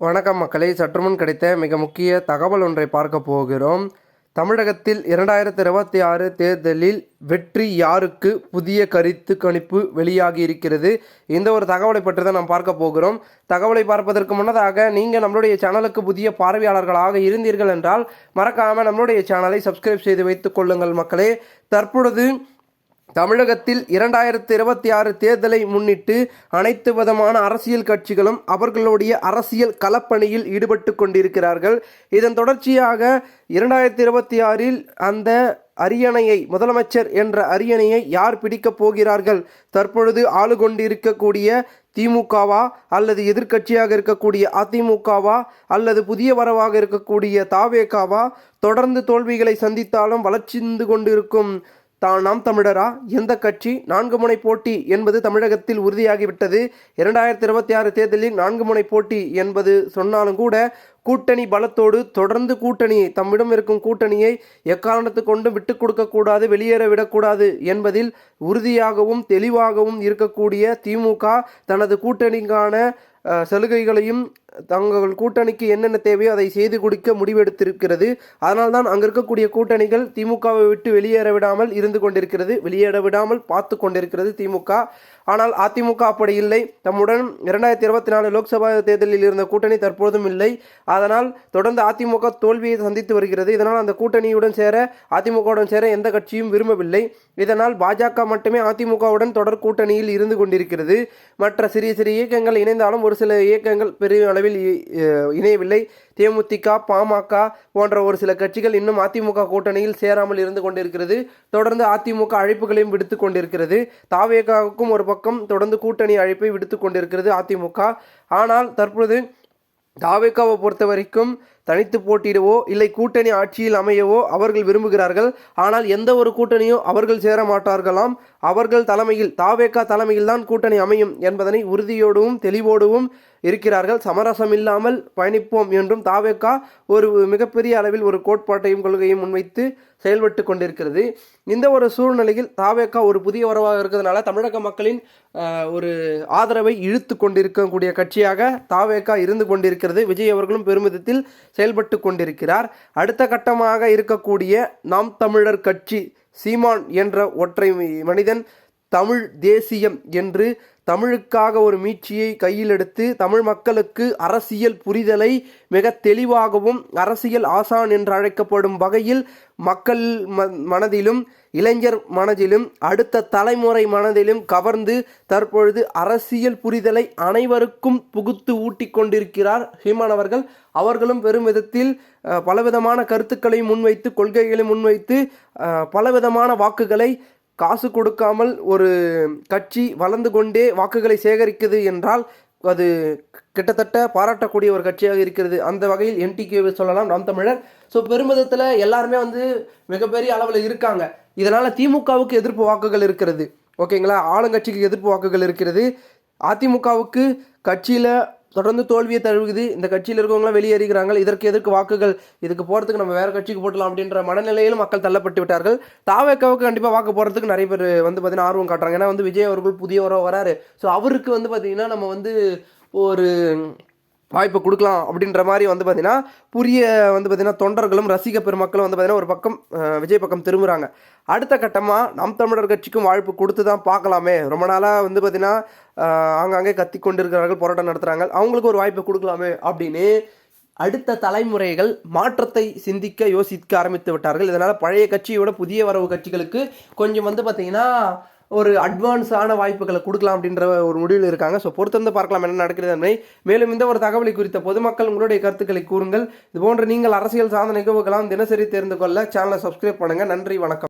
வணக்கம் மக்களை. சற்றுமுன் கிடைத்த மிக முக்கிய தகவல் ஒன்றை பார்க்க போகிறோம். தமிழகத்தில் இரண்டாயிரத்தி இருபத்தி ஆறு தேர்தலில் வெற்றி யாருக்கு புதிய கருத்து கணிப்பு வெளியாகி இருக்கிறது? இந்த ஒரு தகவலை பற்றி தான் நாம் பார்க்க போகிறோம். தகவலை பார்ப்பதற்கு முன்னதாக நீங்கள் நம்மளுடைய சேனலுக்கு புதிய பார்வையாளர்களாக இருந்தீர்கள் என்றால் மறக்காமல் நம்மளுடைய சேனலை சப்ஸ்கிரைப் செய்து வைத்துக் கொள்ளுங்கள் மக்களே. தற்பொழுது தமிழகத்தில் இரண்டாயிரத்தி இருபத்தி ஆறு தேர்தலை முன்னிட்டு அனைத்து விதமான அரசியல் கட்சிகளும் அவர்களுடைய அரசியல் களப்பணியில் ஈடுபட்டு கொண்டிருக்கிறார்கள். இதன் தொடர்ச்சியாக இரண்டாயிரத்தி இருபத்தி ஆறில் அந்த அரியணையை முதலமைச்சர் என்ற அரியணையை யார் பிடிக்கப் போகிறார்கள்? தற்பொழுது ஆளு கொண்டிருக்கக்கூடிய திமுகவா அல்லது எதிர்க்கட்சியாக இருக்கக்கூடிய அதிமுகவா அல்லது புதிய வரவாக இருக்கக்கூடிய தாவேகாவா? தொடர்ந்து தோல்விகளை சந்தித்தாலும் வளர்ச்சிந்து கொண்டிருக்கும் தான் நாம் தமிழரா? எந்த கட்சி? நான்கு முனை போட்டி என்பது தமிழகத்தில் உறுதியாகிவிட்டது. இரண்டாயிரத்தி இருபத்தி ஆறு தேர்தலில் நான்கு முனை போட்டி என்பது சொன்னாலும் கூட கூட்டணி பலத்தோடு தொடர்ந்து கூட்டணியை தம்மிடம் இருக்கும் கூட்டணியை எக்காரணத்து கொண்டும் விட்டு கொடுக்கக்கூடாது வெளியேற விடக்கூடாது என்பதில் உறுதியாகவும் தெளிவாகவும் இருக்கக்கூடிய திமுக தனது கூட்டணிக்கான சலுகைகளையும் தங்கள் கூட்டணிக்கு என்னென்ன தேவையோ அதை செய்து கொடுக்க முடிவெடுத்திருக்கிறது. அதனால்தான் அங்கே இருக்கக்கூடிய கூட்டணிகள் திமுகவை விட்டு வெளியேற விடாமல் இருந்து கொண்டிருக்கிறது வெளியேற விடாமல் பார்த்து கொண்டிருக்கிறது திமுக. ஆனால் அதிமுக அப்படி இல்லை. தம்முடன் இரண்டாயிரத்தி இருபத்தி நாலு லோக்சபா தேர்தலில் இருந்த கூட்டணி தற்போதும் இல்லை. அதனால் தொடர்ந்து அதிமுக தோல்வியை சந்தித்து வருகிறது. இதனால் அந்த கூட்டணியுடன் சேர அதிமுகவுடன் சேர எந்த கட்சியும் விரும்பவில்லை. இதனால் பாஜக மட்டுமே அதிமுகவுடன் தொடர் கூட்டணியில் இருந்து கொண்டிருக்கிறது. மற்ற சிறிய சிறிய இயக்கங்கள் இணைந்தாலும் ஒரு சில இயக்கங்கள் பெரிய அளவில் அளவில் இணையவில்லை. தேமுதிக பாமக போன்ற ஒரு சில கட்சிகள் இன்னும் அதிமுக கூட்டணியில் சேராமல் இருந்து கொண்டிருக்கிறது. தொடர்ந்து அதிமுக அழைப்புகளையும் விடுத்து கொண்டிருக்கிறது. தாவேகாவுக்கும் ஒரு பக்கம் தொடர்ந்து கூட்டணி அழைப்பை விடுத்து கொண்டிருக்கிறது அதிமுக. ஆனால் தற்பொழுது தாவேகாவை பொறுத்த வரைக்கும் தனித்து போட்டியிடவோ இல்லை கூட்டணி ஆட்சியில் அமையவோ அவர்கள் விரும்புகிறார்கள். ஆனால் எந்த ஒரு கூட்டணியும் அவர்கள் சேர மாட்டார்களாம். அவர்கள் தலைமையில் தாவேக்கா தலைமையில் தான் கூட்டணி அமையும் என்பதனை உறுதியோடவும் தெளிவோடவும் இருக்கிறார்கள். சமரசம் இல்லாமல் பயணிப்போம் என்றும் தாவேக்கா ஒரு மிகப்பெரிய அளவில் ஒரு கோட்பாட்டையும் கொள்கையும் முன்வைத்து செயல்பட்டு கொண்டிருக்கிறது. இந்த ஒரு சூழ்நிலையில் தாவேக்கா ஒரு புதிய உறவாக இருக்கிறதுனால தமிழக மக்களின் ஒரு ஆதரவை இழுத்து கொண்டிருக்கக்கூடிய கட்சியாக தாவேக்கா இருந்து கொண்டிருக்கிறது. விஜய் அவர்களும் பெருமிதத்தில் செயல்பட்டு கொண்டிருக்கிறார். அடுத்த கட்டமாக இருக்கக்கூடிய நாம் தமிழர் கட்சி சீமான் என்ற ஒற்றை மனிதன் தமிழ் தேசியம் என்று தமிழுக்காக ஒரு மீட்சியை கையில் எடுத்து தமிழ் மக்களுக்கு அரசியல் புரிதலை மிக தெளிவாகவும் அரசியல் ஆசான் என்று அழைக்கப்படும் வகையில் மக்கள் ம- மனதிலும் இளைஞர் மனதிலும் அடுத்த தலைமுறை மனதிலும் கவர்ந்து தற்பொழுது அரசியல் புரிதலை அனைவருக்கும் புகுத்து ஊட்டிக் கொண்டிருக்கிறார் ஹீமான் அவர்கள். அவர்களும் பெரும் விதத்தில் பலவிதமான கருத்துக்களை முன்வைத்து கொள்கைகளை முன்வைத்து பலவிதமான வாக்குகளை காசு கொடுக்காமல் ஒரு கட்சி வளர்ந்து கொண்டே வாக்குகளை சேகரிக்குது என்றால் அது கிட்டத்தட்ட பாராட்டக்கூடிய ஒரு கட்சியாக இருக்கிறது. அந்த வகையில் என்டிகே சொல்லலாம். நாம் தமிழர். ஸோ பெருமிதத்தில் எல்லாருமே வந்து மிகப்பெரிய அளவில் இருக்காங்க. இதனால் திமுகவுக்கு எதிர்ப்பு வாக்குகள் இருக்கிறது. ஓகேங்களா? ஆளுங்கட்சிக்கு எதிர்ப்பு வாக்குகள் இருக்கிறது. அதிமுகவுக்கு கட்சியில் தொடர்ந்து தோல்வியை தழுவுது. இந்த கட்சியில் இருக்கவங்களாம் வெளியேறுகிறாங்க இதற்கு எதற்கு வாக்குகள் இதுக்கு போகிறதுக்கு நம்ம வேறு கட்சிக்கு போட்டலாம் அப்படின்ற மனநிலையிலும் மக்கள் தள்ளப்பட்டு விட்டார்கள். தாவேக்காவுக்கு கண்டிப்பாக வாக்கு போகிறதுக்கு நிறைய பேர் வந்து பார்த்தீங்கன்னா ஆர்வம் காட்டுறாங்க. ஏன்னா வந்து விஜய் அவர்கள் புதியவராக வராரு. ஸோ அவருக்கு வந்து பார்த்தீங்கன்னா நம்ம வந்து ஒரு வாய்ப்பு கொடுக்கலாம் அப்படின்ற மாதிரி வந்து பார்த்திங்கன்னா புரிய வந்து பார்த்திங்கன்னா தொண்டர்களும் ரசிக பெருமக்களும் வந்து பார்த்தீங்கன்னா ஒரு பக்கம் விஜய் பக்கம் திரும்புகிறாங்க அடுத்த கட்டமாக நாம் தமிழர் கட்சிக்கும் வாய்ப்பு கொடுத்து தான் பார்க்கலாமே. ரொம்ப நாளாக வந்து பார்த்திங்கன்னா ஆங்காங்கே கத்தி கொண்டிருக்கிறார்கள் போராட்டம் நடத்துகிறாங்க அவங்களுக்கு ஒரு வாய்ப்பு கொடுக்கலாமே அப்படின்னு அடுத்த தலைமுறைகள் மாற்றத்தை சிந்திக்க யோசிக்க ஆரம்பித்து விட்டார்கள். இதனால் பழைய கட்சியோட புதிய வரவு கட்சிகளுக்கு கொஞ்சம் வந்து பார்த்தீங்கன்னா ஒரு அட்வான்ஸான வாய்ப்புகளை கொடுக்கலாம் அப்படின்ற ஒரு முடிவில் இருக்காங்க. ஸோ பொறுத்திருந்து பார்க்கலாம் என்ன நடக்கிறது என்பதை. மேலும் இந்த ஒரு தகவலை குறித்த பொதுமக்கள் உங்களுடைய கருத்துக்களை கூறுங்கள். இதுபோன்ற நீங்கள் அரசியல் சார்ந்த நிகழ்வுகளாம் தினசரி தெரிந்து கொள்ள சேனலை சப்ஸ்கிரைப் பண்ணுங்கள் நன்றி வணக்கம்.